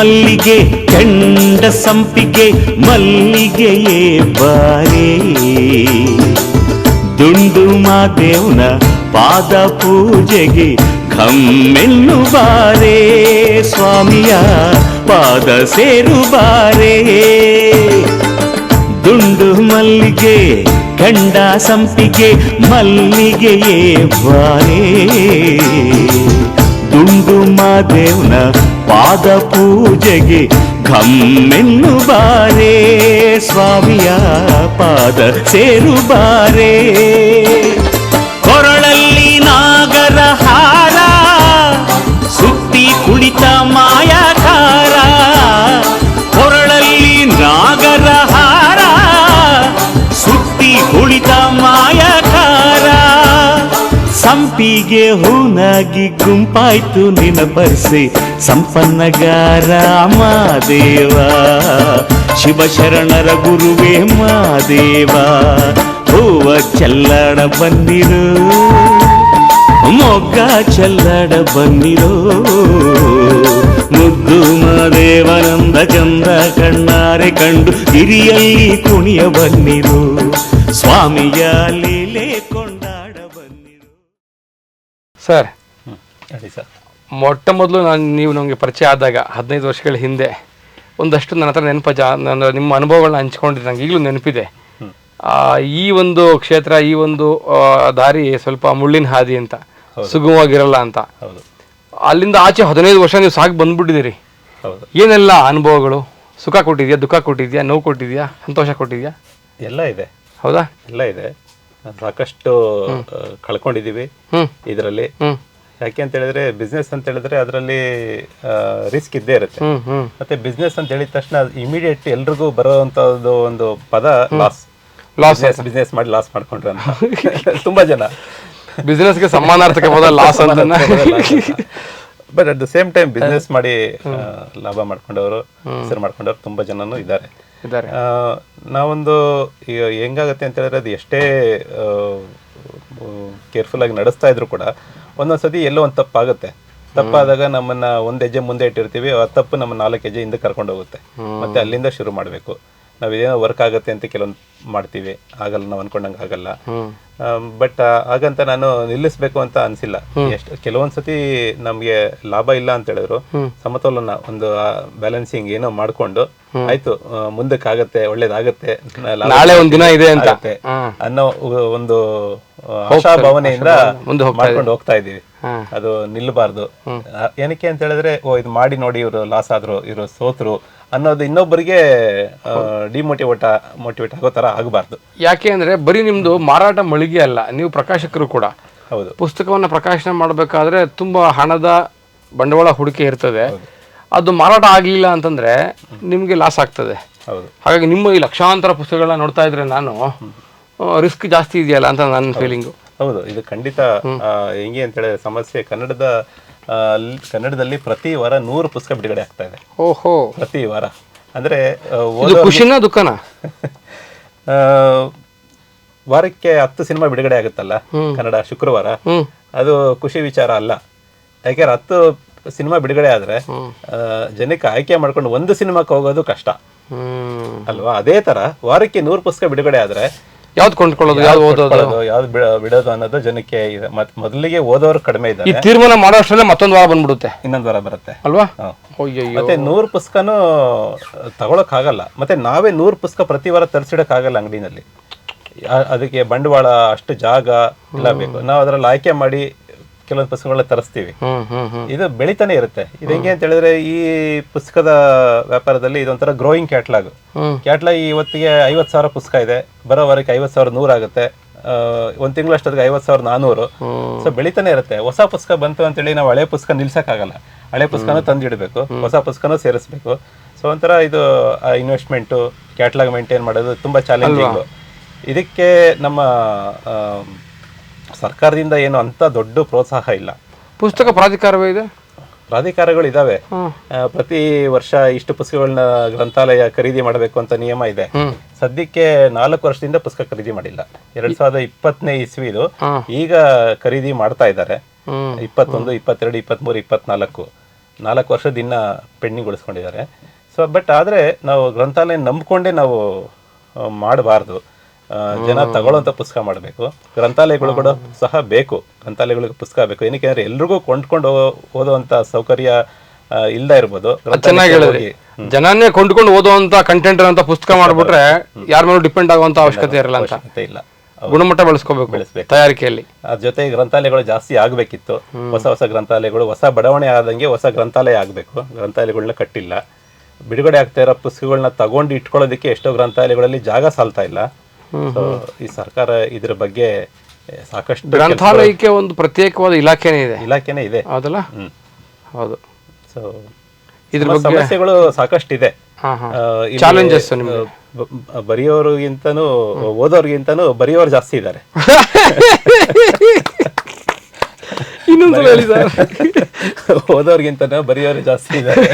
ಮಲ್ಲಿಗೆ ಕೆಂಡ ಸಂಪಿಗೆ ಮಲ್ಲಿಗೆಯೇ ಬಾರೇ ದುಂಡು ಮಾದೇವನ ಪಾದ ಪೂಜೆಗೆ ಘಮ್ಮೆನ್ನು ಬಾರೇ ಸ್ವಾಮಿಯ ಪಾದ ಸೇರು ಬಾರೇ ದುಂಡು ಮಲ್ಲಿಗೆ ಗಂಡ ಸಂಪಿಗೆ ಮಲ್ಲಿಗೆಯೇ ಬಾರೇ ದುಂಡು ಮಾದೇವನ ಪಾದ ಪೂಜೆಗೆ ಘಮ್ಮೆನ್ನು ಬಾರೇ ಸ್ವಾಮಿಯ ಪಾದ ಸೇರು ಬಾರೇ ಸಂಪಿಗೆ ಹೂನಾಗಿ ಗುಂಪಾಯ್ತು ನಿನ ಬರ್ಸಿ. ಸಂಪನ್ನಗಾರ ಮಾದೇವ ಶಿವಶರಣರ ಗುರುವೇ ಮಾದೇವ ಹೂವ ಚೆಲ್ಲಡ ಬಂದಿರು ಮೊಗ್ಗ ಚೆಲ್ಲಡ ಬಂದಿರು ಮುದ್ದು ಮಾದೇವನಂದ ಚಂದ ಕಣ್ಣಾರೆ ಕಂಡು, ಹಿರಿಯಲ್ಲಿ ಕುಣಿಯ ಬಂದಿರು ಸ್ವಾಮಿಯ ಲೀಲೆ ಕೊಂಡು ಸರ್ ಹೇಳಿ ಸರ್. ಮೊಟ್ಟ ಮೊದಲು ನಾನು ನೀವು ನಮಗೆ ಪರಿಚಯ ಆದಾಗ ಹದಿನೈದು ವರ್ಷಗಳ ಹಿಂದೆ ಒಂದಷ್ಟು ನನ್ನ ಹತ್ರ ನೆನಪ ಜಾ ನನ್ನ ನಿಮ್ಮ ಅನುಭವಗಳನ್ನ ಹಂಚ್ಕೊಂಡಿದ್ದು ನಂಗೆ ಈಗಲೂ ನೆನಪಿದೆ. ಈ ಒಂದು ಕ್ಷೇತ್ರ ಈ ಒಂದು ದಾರಿ ಸ್ವಲ್ಪ ಮುಳ್ಳಿನ ಹಾದಿ ಅಂತ ಸುಗಮವಾಗಿರಲ್ಲ ಅಂತ. ಹೌದು. ಅಲ್ಲಿಂದ ಆಚೆ ಹದಿನೈದು ವರ್ಷ ನೀವು ಸಾಕು ಬಂದ್ಬಿಟ್ಟಿದ್ದೀರಿ. ಏನೆಲ್ಲ ಅನುಭವಗಳು? ಸುಖ ಕೊಟ್ಟಿದ್ಯಾ ದುಃಖ ಕೊಟ್ಟಿದ್ಯಾ ನೋವು ಕೊಟ್ಟಿದ್ಯಾ ಸಂತೋಷ ಕೊಟ್ಟಿದ್ಯಾ ಎಲ್ಲ ಇದೆ. ಹೌದಾ? ಎಲ್ಲ ಇದೆ. ಸಾಕಷ್ಟು ಕಳ್ಕೊಂಡಿದ್ದೀವಿ ಕಳ್ಕೊಂಡಿದೀವಿ ಇದರಲ್ಲಿ. ಯಾಕೆ ಅಂತ ಹೇಳಿದ್ರೆ ಬಿಸ್ನೆಸ್ ಅಂತ ಹೇಳಿದ್ರೆ ಅದರಲ್ಲಿ ರಿಸ್ಕ್ ಇದ್ದೇ ಇರುತ್ತೆ. ಮತ್ತೆ ಬಿಸ್ನೆಸ್ ಅಂತ ಹೇಳಿದ ತಕ್ಷಣ ಇಮಿಡಿಯೇಟ್ ಎಲ್ರಿಗೂ ಬರುವಂತದ್ದು ಒಂದು ಪದ ಲಾಸ್ ಲಾಸ್ ಬಿಸ್ನೆಸ್ ಮಾಡಿ ಲಾಸ್ ಮಾಡ್ಕೊಂಡ್ರೆ ಅಂತ. ತುಂಬಾ ಜನ. ಬಿಸ್ನೆಸ್ಗೆ ಸಮಾನಾರ್ಥಕ ಪದ ಲಾಸ್ ಅಂತ. But at the same time business ಮಾಡಿ ಲಾಭ ಮಾಡ್ಕೊಂಡವರು ಹೆಸರು ಮಾಡ್ಕೊಂಡವ್ರು ತುಂಬಾ ಜನನು ಇದ್ದಾರೆ. ಇದ್ದಾರೆ. ಆ, ನಾವೊಂದು ಈಗ ಹೆಂಗಾಗತ್ತೆ ಅಂತ ಹೇಳಿದ್ರೆ ಅದು ಎಷ್ಟೇ ಕೇರ್ಫುಲ್ ಆಗಿ ನಡೆಸ್ತಾ ಇದ್ರು ಕೂಡ ಒಂದೊಂದ್ಸತಿ ಎಲ್ಲೋ ಒಂದು ತಪ್ಪಾಗುತ್ತೆ ತಪ್ಪಾದಾಗ ನಮ್ಮನ್ನ ಒಂದ್ ಹೆಜ್ಜೆ ಮುಂದೆ ಇಟ್ಟಿರ್ತೀವಿ ಆ ತಪ್ಪು ನಮ್ಮ ನಾಲ್ಕು ಹೆಜ್ಜೆ ಹಿಂದೆ ಕರ್ಕೊಂಡು ಹೋಗುತ್ತೆ ಮತ್ತೆ ಅಲ್ಲಿಂದ ಶುರು ಮಾಡಬೇಕು. ನಾವು ಇದೇನೋ ವರ್ಕ್ ಆಗುತ್ತೆ ಅಂತ ಕೆಲವೊಂದು ಮಾಡ್ತೀವಿ. ಆಗಲ್ಲ ನಾವು ಅನ್ಕೊಂಡಂಗೆ ಆಗಲ್ಲ. ಬಟ್ ಹಾಗಂತ ನಾನು ನಿಲ್ಲಿಸ್ಬೇಕು ಅಂತ ಅನ್ಸಿಲ್ಲ. ಎಷ್ಟು ಕೆಲವೊಂದ್ಸತಿ ನಮ್ಗೆ ಲಾಭ ಇಲ್ಲ ಅಂತ ಹೇಳಿದ್ರು. ಸಮತೋಲನ ಒಂದು ಬ್ಯಾಲೆನ್ಸಿಂಗ್ ಏನೋ ಮಾಡ್ಕೊಂಡು ಆಯ್ತು ಮುಂದಕ್ಕಾಗತ್ತೆ ಒಳ್ಳೇದಾಗತ್ತೆ ನಾಳೆ ಒಂದ್ ದಿನ ಇದೆ ಅಂತ. ಅನ್ನೋ ಒಂದು ಆ, ಮುಂದೆ ಮಾಡ್ಕೊಂಡು ಹೋಗ್ತಾ ಇದೀವಿ ಅದು ನಿಲ್ಲಬಾರ್ದು. ಏನಕ್ಕೆ ಅಂತ ಹೇಳಿದ್ರೆ ಓ ಇದು ಮಾಡಿ ನೋಡಿ ಇವರು ಲಾಸ್ ಆದ್ರು ಇವರು ಸೋತ್ರು ಅನ್ನೋದು ಇನ್ನೊಬ್ಬರಿಗೆ ಡಿಮೋಟಿವೇಟ್ ಮೋಟಿವೇಟ್ ಆಗೋ ತರ ಆಗಬಾರ್ದು. ಯಾಕೆ ಅಂದ್ರೆ ಬರೀ ನಿಮ್ದು ಮಾರಾಟ ಮಳಿಗೆ ಅಲ್ಲ ನೀವು ಪ್ರಕಾಶಕರು ಕೂಡ. ಹೌದು. ಪುಸ್ತಕವನ್ನ ಪ್ರಕಾಶನ ಮಾಡಬೇಕಾದ್ರೆ ತುಂಬಾ ಹಣದ ಬಂಡವಾಳ ಹೂಡಿಕೆ ಇರ್ತದೆ. ಅದು ಮಾರಾಟ ಆಗಲಿಲ್ಲ ಅಂತಂದ್ರೆ ನಿಮ್ಗೆ ಲಾಸ್ ಆಗ್ತದೆ. ಹೌದು. ಹಾಗಾಗಿ ನಿಮ್ಮ ಈ ಲಕ್ಷಾಂತರ ಪುಸ್ತಕಗಳನ್ನ ನೋಡ್ತಾ ಇದ್ರೆ ನಾನು ರಿಸ್ಕ್ ಜಾಸ್ತಿ ಇದೆಯಲ್ಲ ಅಂತ ನನ್ನ ಫೀಲಿಂಗು ಹೌದು ಇದು ಖಂಡಿತ ಹೆಂಗೆ ಅಂತ ಹೇಳಿದ್ರೆ ಸಮಸ್ಯೆ ಕನ್ನಡದ ಕನ್ನಡದಲ್ಲಿ ಪ್ರತಿ ವಾರ ನೂರು ಪುಸ್ತಕ ಬಿಡುಗಡೆ ಆಗ್ತಾ ಇದೆ. ಓಹೋ. ಪ್ರತಿ ವಾರ. ಅಂದ್ರೆ ಖುಷಿನ ದುಃಖನ? ವಾರಕ್ಕೆ ಹತ್ತು ಸಿನಿಮಾ ಬಿಡುಗಡೆ ಆಗುತ್ತಲ್ಲ ಕನ್ನಡ ಶುಕ್ರವಾರ. ಅದು ಖುಷಿ ವಿಚಾರ ಅಲ್ಲ. ಯಾಕೆಂದ್ರೆ ಹತ್ತು ಸಿನಿಮಾ ಬಿಡುಗಡೆ ಆದ್ರೆ ಜನಕ್ಕೆ ಆಯ್ಕೆ ಮಾಡ್ಕೊಂಡು ಒಂದು ಸಿನಿಮಾಕ್ಕೆ ಹೋಗೋದು ಕಷ್ಟ. ಅಲ್ವಾ? ಅದೇ ತರ ವಾರಕ್ಕೆ ನೂರು ಪುಸ್ತಕ ಬಿಡುಗಡೆ ಆದ್ರೆ ಯಾವ್ದು ಕೊಂಡ್ಕೊಳ್ಳೋದು ಯಾವ್ದು ಓದೋದು? ಯಾವ್ದು ಬಿಡ- ಬಿಡೋದು ಅನ್ನೋದು ಜನಕ್ಕೆ ಇದೆ. ಮತ್ ಮೊದಲಿಗೆ ಓದೋರು ಕಡಿಮೆ ಈ ಇದ್ದಾರೆ ತೀರ್ಮಾನ ಮಾಡೋ ಅಷ್ಟರಲ್ಲೇ ಮತ್ತೊಂದು ವಾರ ಬಂದ್ಬಿಡುತ್ತೆ. ಇನ್ನೊಂದು ವಾರ ಬರುತ್ತೆ. ಅಲ್ವಾ? ಅಯ್ಯಯ್ಯೋ. ಮತ್ತೆ ನೂರು ಪುಸ್ತಕನೂ ತಗೊಳಕ್ ಆಗಲ್ಲ ಮತ್ತೆ ನಾವೇ ನೂರು ಪುಸ್ತಕ ಪ್ರತಿ ವಾರ ತರಿಸಿಡಕ್ ಆಗಲ್ಲ ಅಂಗಡಿನಲ್ಲಿ ಅದಕ್ಕೆ ಬಂಡವಾಳ ಅಷ್ಟು ಜಾಗ ಎಲ್ಲ ಬೇಕು. ನಾವು ಅದ್ರಲ್ಲಿ ಆಯ್ಕೆ ಮಾಡಿ ಕೆಲವೊಂದು ಪುಸ್ತಕಗಳನ್ನ ತರಿಸ್ತೀವಿ. ಇದು ಬೆಳಿತಾನೆ ಇರುತ್ತೆ. ಇದು ಹೆಂಗೆ ಅಂತ ಹೇಳಿದ್ರೆ ಈ ಪುಸ್ತಕದ ವ್ಯಾಪಾರದಲ್ಲಿ ಇದೊಂಥರ ಗ್ರೋಯಿಂಗ್ ಕ್ಯಾಟ್ಲಾಗ್. ಕ್ಯಾಟ್ಲಾಗ್ ಇವತ್ತಿಗೆ ಐವತ್ತು ಸಾವಿರ ಪುಸ್ತಕ ಇದೆ. ಬರೋ ವಾರಕ್ಕೆ ಐವತ್ತು ಸಾವಿರ ನೂರು ಆಗುತ್ತೆ. ಆ, ಒಂದ್ ತಿಂಗಳು ಅಷ್ಟೊತ್ತಿಗೆ ಐವತ್ತು ಸಾವಿರ ನಾನೂರು. ಸೊ ಬೆಳಿತಾನೆ ಇರುತ್ತೆ. ಹೊಸ ಪುಸ್ತಕ ಬಂತು ಅಂತೇಳಿ ನಾವು ಹಳೆ ಪುಸ್ತಕ ನಿಲ್ಸಕ್ಕಾಗಲ್ಲ. ಹಳೆ ಪುಸ್ತಕನೂ ತಂದಿಡಬೇಕು. ಹೊಸ ಪುಸ್ತಕನೂ ಸೇರಿಸ್ಬೇಕು. ಸೊ ಒಂಥರ ಇದು ಇನ್ವೆಸ್ಟ್ಮೆಂಟು ಕ್ಯಾಟ್ಲಾಗ್ ಮೇಂಟೈನ್ ಮಾಡೋದು ತುಂಬಾ ಚಾಲೆಂಜಿಂಗು ಇದಕ್ಕೆ ನಮ್ಮ ಸರ್ಕಾರದಿಂದ ಏನು ಅಂತ ದೊಡ್ಡ ಪ್ರೋತ್ಸಾಹ ಇಲ್ಲ. ಪುಸ್ತಕ ಪ್ರಾಧಿಕಾರವೇ ಇದೆ? ಪ್ರಾಧಿಕಾರಗಳು ಇದಾವೆ. ಪ್ರತಿ ವರ್ಷ ಇಷ್ಟು ಪುಸ್ತಕಗಳನ್ನ ಗ್ರಂಥಾಲಯ ಖರೀದಿ ಮಾಡಬೇಕು ಅಂತ ನಿಯಮ ಇದೆ. ಸದ್ಯಕ್ಕೆ ನಾಲ್ಕು ವರ್ಷದಿಂದ ಪುಸ್ತಕ ಖರೀದಿ ಮಾಡಿಲ್ಲ. ಎರಡ್ ಸಾವಿರದ ಇಪ್ಪತ್ತನೇ ಇಸ್ವಿದು ಈಗ ಖರೀದಿ ಮಾಡ್ತಾ ಇದ್ದಾರೆ. ಇಪ್ಪತ್ತೊಂದು ಇಪ್ಪತ್ತೆರಡು ಇಪ್ಪತ್ಮೂರು ಇಪ್ಪತ್ನಾಲ್ಕು ನಾಲ್ಕು ವರ್ಷದ ಇನ್ನ ಪೆಂಡಿಂಗ್ ಉಳಿಸ್ಕೊಂಡಿದ್ದಾರೆ ಸೊ ಬಟ್ ಆದರೆ ನಾವು ಗ್ರಂಥಾಲಯ ನಂಬಿಕೊಂಡೇ ನಾವು ಮಾಡಬಾರ್ದು. ಜನ ತಗೊಳ್ಳುವಂತ ಪುಸ್ತಕ ಮಾಡಬೇಕು. ಗ್ರಂಥಾಲಯಗಳು ಕೂಡ ಸಹ ಬೇಕು. ಗ್ರಂಥಾಲಯಗಳಿಗೆ ಪುಸ್ತಕ ಬೇಕು. ಏನಕ್ಕೆ ಅಂದ್ರೆ ಎಲ್ರಿಗೂ ಕೊಂಡ್ಕೊಂಡು ಓದುವಂತ ಸೌಕರ್ಯ ಇಲ್ದ ಇರ್ಬೋದು. ಚೆನ್ನಾಗಿ ಹೇಳಿದ್ರಿ. ಜನನ್ನೇ ಕೊಂಡ್ಕೊಂಡು ಓದುವಂತ ಕಂಟೆಂಟ್ ಅಂತ ಪುಸ್ತಕ ಮಾಡ್ಬಿಟ್ರೆ ಯಾರ ಮೇಲೂ ಡಿಪೆಂಡ್ ಆಗುವಂತ ಅವಶ್ಯಕತೆ ಇರಲ್ಲ ಅಂತ. ಇಲ್ಲ. ಗುಣಮಟ್ಟ ಬೆಳೆಸ್ಕೋಬೇಕು ಬೆಳೆಸ್ಬೇಕು. ತಯಾರಿಕೆಯಲ್ಲಿ. ಅದ್ರ ಜೊತೆ ಗ್ರಂಥಾಲಯಗಳು ಜಾಸ್ತಿ ಆಗಬೇಕಿತ್ತು. ಹೊಸ ಹೊಸ ಗ್ರಂಥಾಲಯಗಳು ಹೊಸ ಬಡಾವಣೆ ಆದಂಗೆ ಹೊಸ ಗ್ರಂಥಾಲಯ ಆಗಬೇಕು. ಗ್ರಂಥಾಲಯಗಳನ್ನ ಕಟ್ಟಿಲ್ಲ. ಬಿಡುಗಡೆ ಆಗ್ತಾ ಇರೋ ಪುಸ್ತಕಗಳನ್ನ ತಗೊಂಡು ಇಟ್ಕೊಳ್ಳೋದಕ್ಕೆ ಎಷ್ಟೋ ಗ್ರಂಥಾಲಯಗಳಲ್ಲಿ ಜಾಗ ಸಾಲ್ತಾ ಇಲ್ಲ. ಈ ಸರ್ಕಾರ ಇದ್ರ ಬಗ್ಗೆ ಸಾಕಷ್ಟು ಗ್ರಂಥಾಲಯಕ್ಕೆ ಒಂದು ಪ್ರತ್ಯೇಕವಾದ ಇಲಾಖೆನೇ ಇದೆ. ಇಲಾಖೆನೇ ಇದೆ. ಹೌದಲ್ಲ ಹೌದು. ಸೊ ಇದ್ರ ಸಮಸ್ಯೆಗಳು ಸಾಕಷ್ಟು ಇದೆ ಚಾಲೆಂಜಸ್ ಬರೆಯೋರ್ಗಿಂತನೂ ಓದೋರ್ಗಿಂತನೂ ಬರೆಯೋರು ಜಾಸ್ತಿ ಇದ್ದಾರೆ. ಇನ್ನೊಂದ್ಸಲ ಹೇಳಿ ಸರ್. ಓದೋರ್ಗಿಂತ ಬರೆಯೋರು ಜಾಸ್ತಿ ಇದ್ದಾರೆ.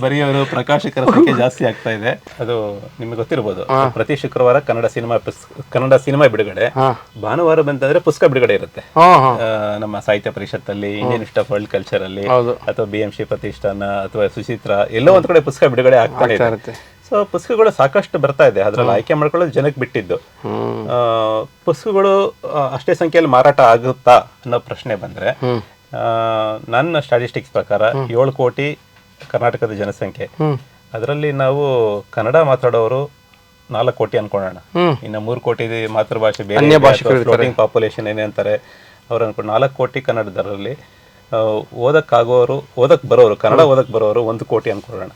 ಬರೆಯೋರು ಪ್ರಕಾಶಕರ ಸಂಖ್ಯೆ ಜಾಸ್ತಿ ಆಗ್ತಾ ಇದೆ. ಅದು ನಿಮಗೆ ಗೊತ್ತಿರ್ಬೋದು. ಪ್ರತಿ ಶುಕ್ರವಾರ ಕನ್ನಡ ಸಿನಿಮಾ ಪುಸ್- ಕನ್ನಡ ಸಿನಿಮಾ ಬಿಡುಗಡೆ. ಹಾ. ಭಾನುವಾರ ಬಂತಂದ್ರೆ ಪುಸ್ತಕ ಬಿಡುಗಡೆ ಇರುತ್ತೆ. ನಮ್ಮ ಸಾಹಿತ್ಯ ಪರಿಷತ್ತಲ್ಲಿ ಇಂಡಿಯನ್ ಇಷ್ಟ ಆಫ್ ವರ್ಲ್ಡ್ ಕಲ್ಚರ್ ಅಲ್ಲಿ ಹೌದು. ಅಥವಾ ಬಿ ಎಂ ಸಿ ಪ್ರತಿಷ್ಠಾನ ಅಥವಾ ಸುಚಿತ್ರ ಎಲ್ಲೋ ಒಂದ್ ಕಡೆ ಪುಸ್ತಕ ಬಿಡುಗಡೆ ಆಗ್ತಾನೆ ಆಗ್ತಾ ಇರುತ್ತೆ. ಸೊ ಪುಸ್ತಕಗಳು ಸಾಕಷ್ಟು ಬರ್ತಾ ಇದೆ. ಅದ್ರಲ್ಲಿ ಆಯ್ಕೆ ಮಾಡ್ಕೊಳ್ಳೋದು ಜನಕ್ಕೆ ಬಿಟ್ಟಿದ್ದು. ಪುಸ್ತಕಗಳು ಅಷ್ಟೇ ಸಂಖ್ಯೆಯಲ್ಲಿ ಮಾರಾಟ ಆಗುತ್ತಾ ಅನ್ನೋ ಪ್ರಶ್ನೆ ಬಂದ್ರೆ ನನ್ನ ಸ್ಟಾಟಿಸ್ಟಿಕ್ಸ್ ಪ್ರಕಾರ ಏಳು ಕೋಟಿ ಕರ್ನಾಟಕದ ಜನಸಂಖ್ಯೆ. ಅದರಲ್ಲಿ ನಾವು ಕನ್ನಡ ಮಾತಾಡೋರು ನಾಲ್ಕು ಕೋಟಿ ಅನ್ಕೊಳ್ಳೋಣ. ಇನ್ನು ಮೂರು ಕೋಟಿ ಮಾತೃಭಾಷೆ ಬೇರೆ ಫ್ಲೋಟಿಂಗ್ ಪಾಪ್ಯುಲೇಷನ್ ಏನೇ ಅಂತಾರೆ ಅವ್ರು ಅನ್ಕೊಂಡು ನಾಲ್ಕು ಕೋಟಿ ಕನ್ನಡದರಲ್ಲಿ ಓದಕ್ಕಾಗೋರು ಓದಕ್ ಬರೋರು ಕನ್ನಡ ಓದಕ್ ಬರೋರು ಒಂದು ಕೋಟಿ ಅನ್ಕೊಳ್ಳೋಣ.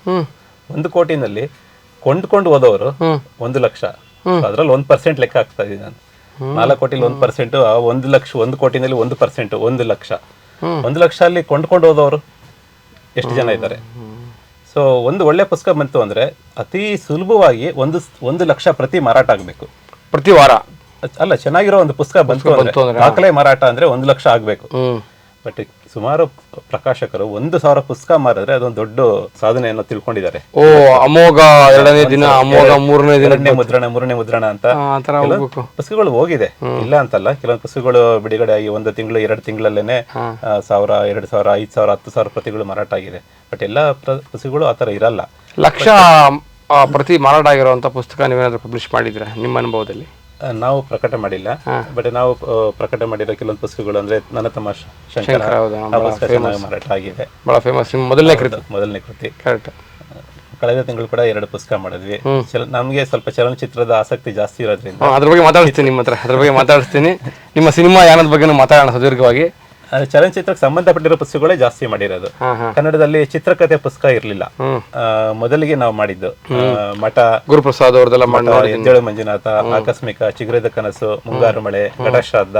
ಒಂದು ಕೋಟಿನಲ್ಲಿ ಕೊಂಡ್ಕೊಂಡು ಹೋದವರು. ಒಂದು ಲಕ್ಷ. ಅದ್ರಲ್ಲಿ ಒಂದ್ ಪರ್ಸೆಂಟ್ ಲೆಕ್ಕ ಹಾಕ್ತಾ ಇದ್ದೀನಿ ನಾನು. ನಾಲ್ಕು ಕೋಟಿಲಿ ಒಂದ್ ಪರ್ಸೆಂಟ್ ಒಂದ್ ಲಕ್ಷ ಒಂದ್ ಕೋಟಿನಲ್ಲಿ ಒಂದು ಪರ್ಸೆಂಟ್ ಒಂದು ಲಕ್ಷ. ಒಂದು ಲಕ್ಷ ಅಲ್ಲಿ ಕೊಂಡ್ಕೊಂಡು ಹೋದವರು ಎಷ್ಟು ಜನ ಇದ್ದಾರೆ? ಸೊ ಒಂದು ಒಳ್ಳೆ ಪುಸ್ತಕ ಬಂತು ಅಂದ್ರೆ ಅತಿ ಸುಲಭವಾಗಿ ಒಂದು ಒಂದು ಲಕ್ಷ ಪ್ರತಿ ಮಾರಾಟ ಆಗಬೇಕು. ಪ್ರತಿ ವಾರ. ಅಲ್ಲ ಚೆನ್ನಾಗಿರೋ ಒಂದು ಪುಸ್ತಕ ಬಂತು ಅಂದ್ರೆ ಬಂತು ದಾಖಲೆ ಮಾರಾಟ ಅಂದ್ರೆ ಒಂದು ಲಕ್ಷ ಆಗ್ಬೇಕು. ಬಟ್ ಸುಮಾರು ಪ್ರಕಾಶಕರು ಒಂದು ಸಾವಿರ ಪುಸ್ತಕ ಮಾರಿದ್ರೆ ಅದೊಂದು ದೊಡ್ಡ ಸಾಧನೆಯನ್ನು ತಿಳ್ಕೊಂಡಿದ್ದಾರೆ. ಓ ಅಮೋಘ ಎರಡನೇ ದಿನ ಅಮೋಘ ಮೂರನೇ ದಿನ ಎರಡನೇ ಮುದ್ರಣ ಮೂರನೇ ಮುದ್ರಣ ಅಂತ ಪುಸ್ತಕಗಳು ಹೋಗಿದೆ. ಇಲ್ಲ ಅಂತಲ್ಲ ಕೆಲವೊಂದು ಪುಸ್ತಕಗಳು ಬಿಡುಗಡೆ ಆಗಿ ಒಂದು ತಿಂಗಳು ಎರಡು ತಿಂಗಳಲ್ಲೇನೆ ಸಾವಿರ ಎರಡು ಸಾವಿರ ಐದು ಸಾವಿರ ಹತ್ತು ಸಾವಿರ ಪ್ರತಿಗಳು ಮಾರಾಟ ಆಗಿದೆ. ಬಟ್ ಎಲ್ಲ ಪುಸ್ತಕಗಳು ಆ ಥರ ಇರಲ್ಲ. ಲಕ್ಷ ಪ್ರತಿ ಮಾರಾಟ ಆಗಿರುವಂತ ಪುಸ್ತಕ ನೀವೇನಾದ್ರೂ ಪಬ್ಲಿಷ್ ಮಾಡಿದ್ರೆ ನಿಮ್ಮ ಅನುಭವದಲ್ಲಿ? ನಾವು ಪ್ರಕಟ ಮಾಡಿಲ್ಲ. ಬಟ್ ನಾವು ಪ್ರಕಟ ಮಾಡಿರೋ ಕೆಲವೊಂದು ಪುಸ್ತಕಗಳು ಅಂದ್ರೆ ನನ್ನ ತಮ್ಮ ಶಂಕರ ಹೌದು, ಆ ಪುಸ್ತಕ ಚೆನ್ನಾಗಿ ಮಾರಾಟ ಆಗಿದೆ. ಬಹಳ ಫೇಮಸ್ ಮೊದಲನೇ ಕೃತಿ. ಮೊದಲನೇ ಕೃತಿ. ಕರೆಕ್ಟ್ ಕಳೆದ ತಿಂಗಳು ಕೂಡ ಎರಡು ಪುಸ್ತಕ ಮಾಡಿದ್ವಿ. ನಮಗೆ ನಮ್ಗೆ ಸ್ವಲ್ಪ ಚಲನಚಿತ್ರದ ಆಸಕ್ತಿ ಜಾಸ್ತಿ ಇರೋದ್ರಿಂದ. ಅದ್ರ ಬಗ್ಗೆ ಮಾತಾಡ್ತೀನಿ ನಿಮ್ಮ ಹತ್ರ. ಅದ್ರ ಬಗ್ಗೆ ಮಾತಾಡ್ತೀನಿ ನಿಮ್ಮ ಸಿನಿಮಾ ಯಾನದ ಬಗ್ಗೆ ಮಾತಾಡೋಣ ಸುದೀರ್ಘವಾಗಿ. ಆ, ಚಲನಚಿತ್ರಕ್ಕೆ ಸಂಬಂಧಪಟ್ಟಿರೋ ಪುಸ್ತಕಗಳೇ ಜಾಸ್ತಿ ಮಾಡಿರೋದು. ಕನ್ನಡದಲ್ಲಿ ಚಿತ್ರಕಥೆ ಪುಸ್ತಕ ಇರಲಿಲ್ಲ. ಮೊದಲಿಗೆ ನಾವು ಮಾಡಿದ್ದು. ಮಠ ಗುರುಪ್ರಸಾದ್ ಅವರದೆಲ್ಲ ಎದ್ದೇಳು ಮಂಜುನಾಥ ಆಕಸ್ಮಿಕ ಚಿಗುರದ ಕನಸು ಮುಂಗಾರು ಮಳೆ ಘಟಶ್ರಾದ್ದ